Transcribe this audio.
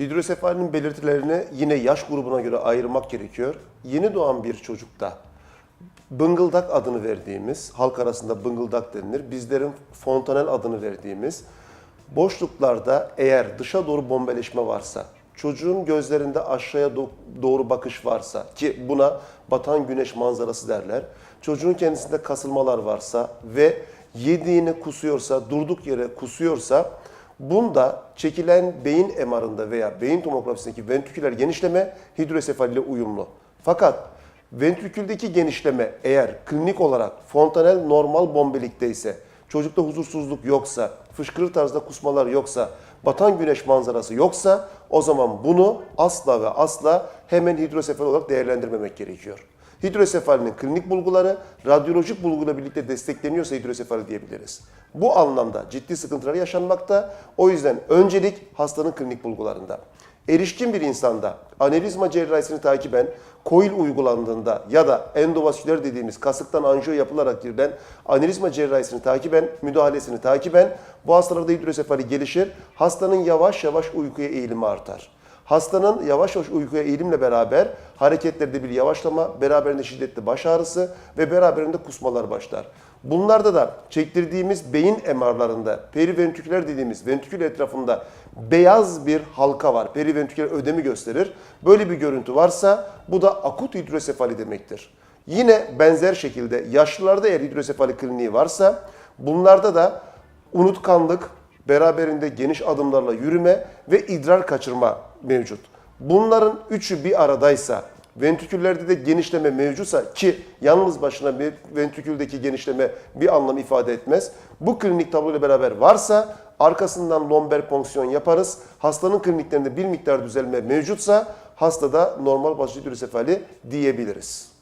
Hidrosefalinin belirtilerini yine yaş grubuna göre ayırmak gerekiyor. Yeni doğan bir çocukta bıngıldak adını verdiğimiz, halk arasında bıngıldak denilir. Bizlerin fontanel adını verdiğimiz boşluklarda eğer dışa doğru bombeleşme varsa, çocuğun gözlerinde aşağıya do- doğru bakış varsa ki buna batan güneş manzarası derler. Çocuğun kendisinde kasılmalar varsa ve yediğini kusuyorsa, durduk yere kusuyorsa bunda çekilen beyin MR'ında veya beyin tomografisindeki ventriküler genişleme hidrosefali ile uyumlu. Fakat ventriküldeki genişleme eğer klinik olarak fontanel normal bombelikte ise, çocukta huzursuzluk yoksa, fışkırır tarzda kusmalar yoksa, batan güneş manzarası yoksa o zaman bunu asla ve asla hemen hidrosefal olarak değerlendirmemek gerekiyor. Hidrosefalinin klinik bulguları radyolojik bulguyla birlikte destekleniyorsa hidrosefali diyebiliriz. Bu anlamda ciddi sıkıntılar yaşanmakta. O yüzden öncelik hastanın klinik bulgularında. Erişkin bir insanda anevrizma cerrahisini takiben koil uygulandığında ya da endovasküler dediğimiz kasıktan anjiyo yapılarak girilen anevrizma cerrahisini takiben, müdahalesini takiben bu hastalarda hidrosefali gelişir. Hastanın yavaş yavaş uykuya eğilimi artar. Hastanın yavaş yavaş uykuya eğilimle beraber hareketlerde bir yavaşlama, beraberinde şiddetli baş ağrısı ve beraberinde kusmalar başlar. Bunlarda da çektirdiğimiz beyin MR'larında periventriküler dediğimiz ventrikül etrafında beyaz bir halka var. Periventriküler ödemi gösterir. Böyle bir görüntü varsa bu da akut hidrosefali demektir. Yine benzer şekilde yaşlılarda eğer hidrosefali kliniği varsa bunlarda da unutkanlık, beraberinde geniş adımlarla yürüme ve idrar kaçırma mevcut. Bunların üçü bir aradaysa, ventriküllerde de genişleme mevcutsa ki yalnız başına bir ventriküldeki genişleme bir anlam ifade etmez. Bu klinik tabloyla beraber varsa arkasından lomber ponksiyon yaparız. Hastanın kliniklerinde bir miktar düzelme mevcutsa hastada normal basit hidrosefali diyebiliriz.